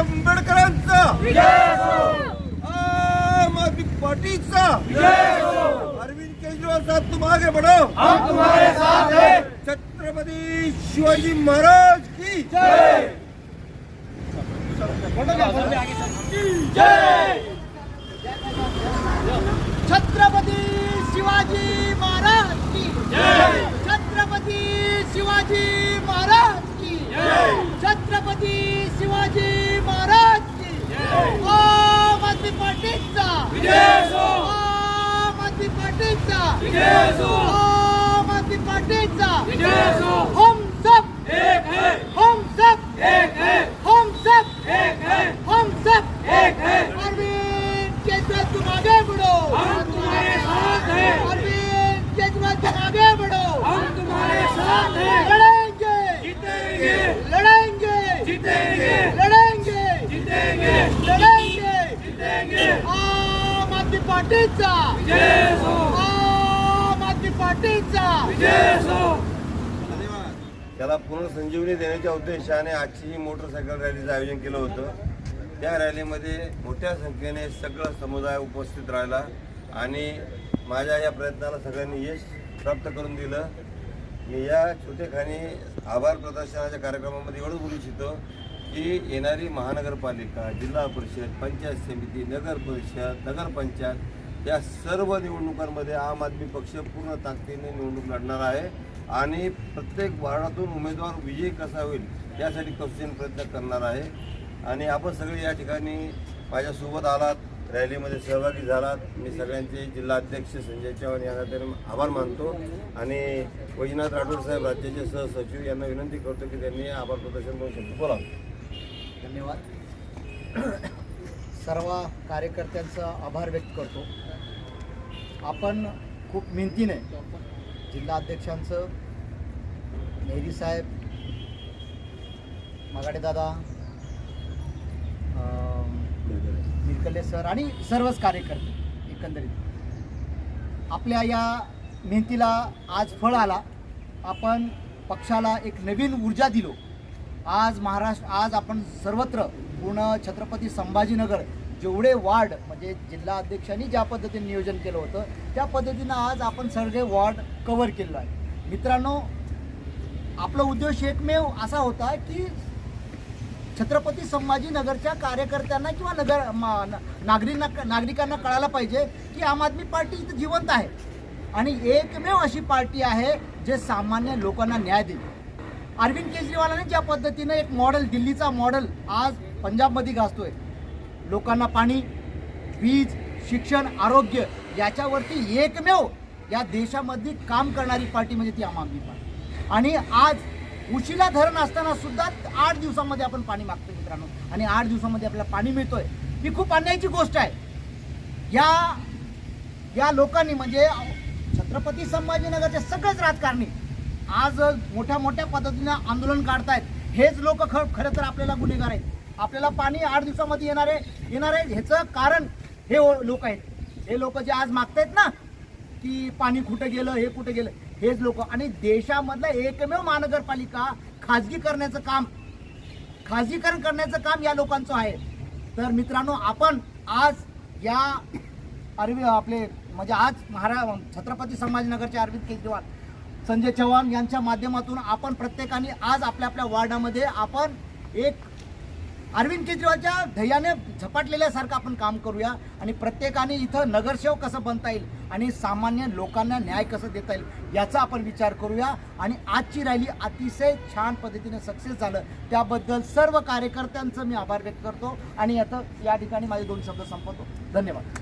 आंबेडकरांचा. आम आदमी पार्टीचा अरविंद केजरीवाल साहब तुम आगे बढ़ो हम तुम्हारे साथ हैं. छत्रपति शिवाजी महाराज की छत्रपती शिवाजी महाराज की छत्रपती शिवाजी महाराज की छत्रपती शिवाजी महाराज की आम आदमी पार्टीचा आम आदमी पार्टीचा आम आदमी पार्टीचा. हम सब हम सब हम सब हम सब अरविंद केजरीवाल तुम आगे बढ़ो हम तुम्हारे साथ हैं अरविंद केजरीवाल तुम आगे बढ़ो हम तुम्हारे साथ हैं लड़ेंगे जीतेंगे लड़ेंगे जीतेंगे लड़ेंगे जीतेंगे लड़ेंगे जीतेंगे आम आदमी पार्टीचा त्याला पुनर्संजीवनी देण्याच्या उद्देशाने आजची ही मोटरसायकल रॅलीचं आयोजन केलं होतं. त्या रॅलीमध्ये मोठ्या संख्येने सगळा समुदाय उपस्थित राहिला आणि माझ्या या प्रयत्नाला सगळ्यांनी यश प्राप्त करून दिलं. मी या छोटेखानी आभार प्रदर्शनाच्या कार्यक्रमामध्ये एवढं बोलू इच्छितो की येणारी महानगरपालिका जिल्हा परिषद पंचायत समिती नगर परिषद नगरपंचायत या सर्व निवडणुकांमध्ये आम आदमी पक्ष पूर्ण ताकदीने निवडणूक लढणार आहे. आणि प्रत्येक वार्डातून उमेदवार विजयी कसा होईल यासाठी कौशल प्रयत्न करणार आहे. आणि आपण सगळे या ठिकाणी माझ्यासोबत आलात रॅलीमध्ये सहभागी झालात. मी सगळ्यांचे जिल्हाध्यक्ष संजय चव्हाण यांना त्यांनी आभार मानतो. आणि वैजनाथ राठोड साहेब राज्याचे सहसचिव यांना विनंती करतो की त्यांनी आभार प्रदर्शन करू शकतो बोला धन्यवाद. सर्व कार्यकर्त्यांचा आभार व्यक्त करतो. आपण खूप मेहनतीने जिल्हा अध्यक्षांचं नेहरी साहेब मागाडे दादा मिरकले सर आणि सर्वच कार्यकर्ते एकंदरीत. आपल्या या मेहनतीला आज फळ आला. आपण पक्षाला एक नवीन ऊर्जा दिलो. आज महाराष्ट्र आज आपण सर्वत्र पूर्ण छत्रपती संभाजीनगर जेवढे वार्ड म्हणजे जिल्हा अध्यक्षांनी ज्या पद्धतीने नियोजन केलं होतं त्या पद्धतीनं आज आपण सगळे वॉर्ड कव्हर केलेलं आहे. मित्रांनो आपला उद्देश एकमेव असा होता की छत्रपती संभाजीनगरच्या कार्यकर्त्यांना किंवा नगर मा- न- नागरिकांना नागरिकांना कळायला पाहिजे की आम आदमी पार्टी इथं जिवंत आहे. आणि एकमेव अशी पार्टी आहे जे सामान्य लोकांना न्याय देईल. अरविंद केजरीवालांनी ज्या पद्धतीनं एक मॉडेल दिल्लीचा मॉडेल आज पंजाबमध्ये गाजतोय लोकांना पाणी वीज शिक्षण आरोग्य याच्यावरती एकमेव या देशामध्ये काम करणारी पार्टी म्हणजे ती आम आदमी पार्टी. आणि आज उशिला धरण असताना सुद्धा आठ दिवसामध्ये आपण पाणी मागतो मित्रांनो. आणि आठ दिवसामध्ये आपल्याला पाणी मिळतोय. ही खूप अन्यायाची गोष्ट आहे. या या लोकांनी म्हणजे छत्रपती संभाजीनगरचे सगळेच राजकारणी आज मोठ्या मोठ्या पद्धतीनं आंदोलन काढतायत. हेच लोक ख खरं तर आपल्याला गुन्हेगार आहेत. आपल्याला पाणी आठ दिवसामध्ये येणारे येणार आहे. ह्याचं कारण हे लोक आहेत. हे लोक जे आज मागतायत ना की पाणी कुठं गेलं हे कुठं गेलं हेच लोक. आणि देशामधलं एकमेव महानगरपालिका खाजगी करण्याचं काम खाजगीकरण करण्याचं काम या लोकांचं आहे. तर मित्रांनो आपण आज या अरविंद आपले म्हणजे आज महारा छत्रपती संभाजीनगरचे अरविंद केजरीवाल संजय चव्हाण यांच्या माध्यमातून आपण प्रत्येकाने आज आपल्या आपल्या वार्डामध्ये आपण एक अरविंद केजरीवालच्या ध्येयाने झपाटलेल्यासारखं आपण काम करूया आणि प्रत्येकाने इथं नगरसेवक कसं बनता येईल आणि सामान्य लोकांना न्याय कसं देता येईल याचा आपण विचार करूया. आणि आजची रॅली अतिशय छान पद्धतीने सक्सेस झालं. त्याबद्दल सर्व कार्यकर्त्यांचं मी आभार व्यक्त करतो. आणि आता या ठिकाणी माझे दोन शब्द संपवतो. धन्यवाद.